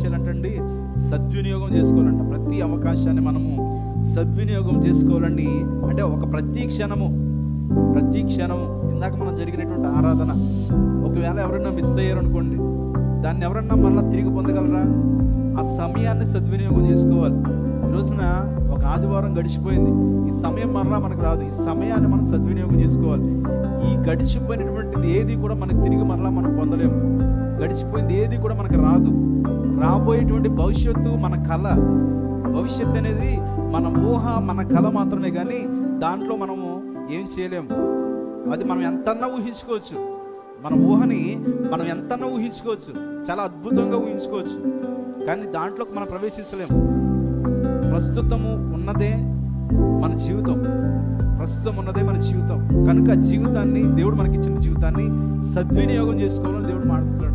చేయాలంటండి సద్వినియోగం చేసుకోవాలంట. ప్రతి అవకాశాన్ని మనము సద్వినియోగం చేసుకోవాలండి. అంటే ఒక ప్రతి క్షణము ప్రతి క్షణము ఇందాక మనం జరిగినటువంటి ఆరాధన. ఒకవేళ ఎవరైనా మిస్ అయ్యారు అనుకోండి దాన్ని ఎవరన్నా మళ్ళీ తిరిగి పొందగలరా? ఆ సమయాన్ని సద్వినియోగం చేసుకోవాలి. ఈ రోజున ఒక ఆదివారం గడిచిపోయింది. ఈ సమయం మరలా మనకు రాదు. ఈ సమయాన్ని మనం సద్వినియోగం చేసుకోవాలి. ఈ గడిచిపోయినటువంటిది ఏది కూడా మనకు తిరిగి మరలా మనం పొందలేము. గడిచిపోయింది ఏది కూడా మనకు రాదు. రాబోయేటువంటి భవిష్యత్తు మన కళ. భవిష్యత్తు అనేది మన ఊహ మన కళ మాత్రమే కానీ దాంట్లో మనము ఏం చేయలేము. అది మనం ఎంతన్నా ఊహించుకోవచ్చు. మన ఊహని మనం ఎంతన్నా ఊహించుకోవచ్చు. చాలా అద్భుతంగా ఊహించుకోవచ్చు. కానీ దాంట్లోకి మనం ప్రవేశించలేము. ప్రస్తుతము ఉన్నదే మన జీవితం. ప్రస్తుతం ఉన్నదే మన జీవితం. కనుక జీవితాన్ని దేవుడు మనకిచ్చిన జీవితాన్ని సద్వినియోగం చేసుకోవాలని దేవుడు మాట్లాడుతున్నాడు